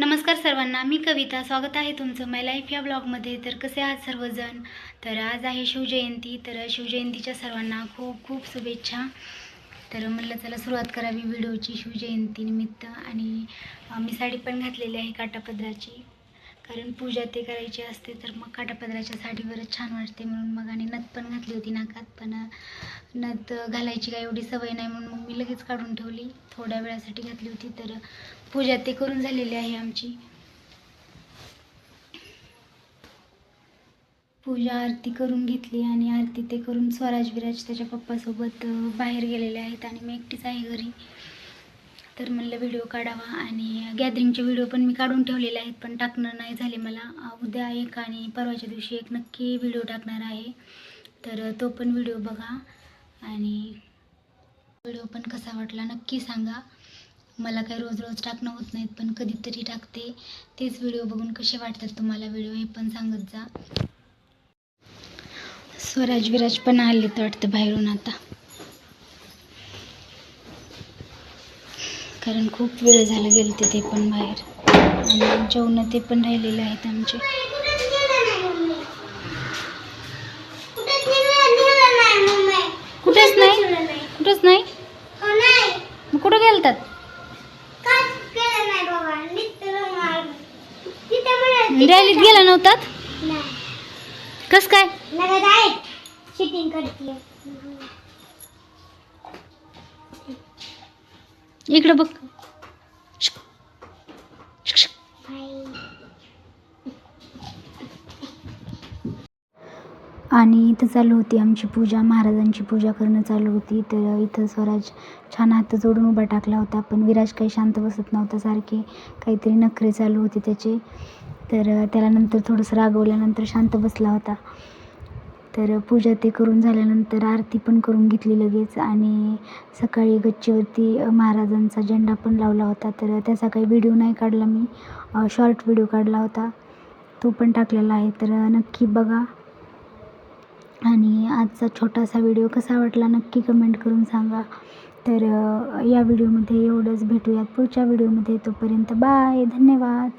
नमस्कार सर्वांना मी कविता. स्वागत आहे तुमचं माय लाईफ या ब्लॉगमध्ये तर कसे आहात सर्वजण? तर आज आहे शिवजयंती. तर शिवजयंतीच्या सर्वांना खूप खूप शुभेच्छा. तर म्हणलं चला सुरुवात करावी व्हिडिओची शिवजयंतीनिमित्त आणि मी साडी पण घातलेली आहे काटापदराची. कारण पूजा ते करायची असते तर मग काटापदराच्या साडीवरच छान वाटते म्हणून मग आणि नथ पण घातली होती नाकात पण नथ घालायची काय एवढी सवय नाही म्हणून मग मी लगेच काढून ठेवली. थोड्या वेळासाठी घातली होती तर पूजा ते करून झालेली आहे आमची. पूजा आरती करून घेतली आणि आरती ते करून स्वराज विराज त्याच्या पप्पासोबत बाहेर गेलेले आहेत आणि मी एकटीच आहे घरी. तर म्हणलं व्हिडिओ काढावा आणि गॅदरिंगचे व्हिडिओ पण मी काढून ठेवलेले आहेत पण टाकणं नाही झाले मला. उद्या एक आणि परवाच्या दिवशी एक नक्की व्हिडिओ टाकणार आहे. तर तो पण व्हिडिओ बघा आणि व्हिडिओ पण कसा वाटला नक्की सांगा. मला काही रोज रोज टाकणं होत नाहीत पण कधीतरी टाकते. तेच व्हिडिओ बघून कसे वाटतात तुम्हाला व्हिडिओ हे पण सांगत जा. स्वराज विराज पण आले तर वाटतं बाहेरून आता. कारण खूप वेळ झाला गेले ते ते पण बाहेर. आणि जेवण ते पण राहिलेले आहेत आमचे. कुठेच नाही कुठेच नाही? मग कुठं गेलतात? रॅलीत गेला नव्हतात? कस काय? शिटिंग करते इकडं बघ. आणि इथं चालू होती आमची पूजा. महाराजांची पूजा करणं चालू होती. तर इथं स्वराज छान हात जोडून उभा टाकला होता. पण विराज काही शांत बसत नव्हता. सारखे काहीतरी नखरे चालू होते त्याचे. तर त्याला नंतर थोडंसं रागवल्यानंतर शांत बसला होता. तर पूजा ते करून झाल्यानंतर आरती पण करून घेतली लगेच. आणि सकाळी गच्चीवरती महाराजांचा झेंडा पण लावला होता. तर त्याचा काही व्हिडिओ नाही काढला मी. शॉर्ट व्हिडिओ काढला होता. तो पण टाकलेला आहे. तर नक्की बघा. आणि आजचा छोटासा व्हिडिओ कसा वाटला नक्की कमेंट करून सांगा. तर या व्हिडिओमध्ये एवढंच. भेटूयात पुढच्या व्हिडिओमध्ये तोपर्यंत बाय धन्यवाद.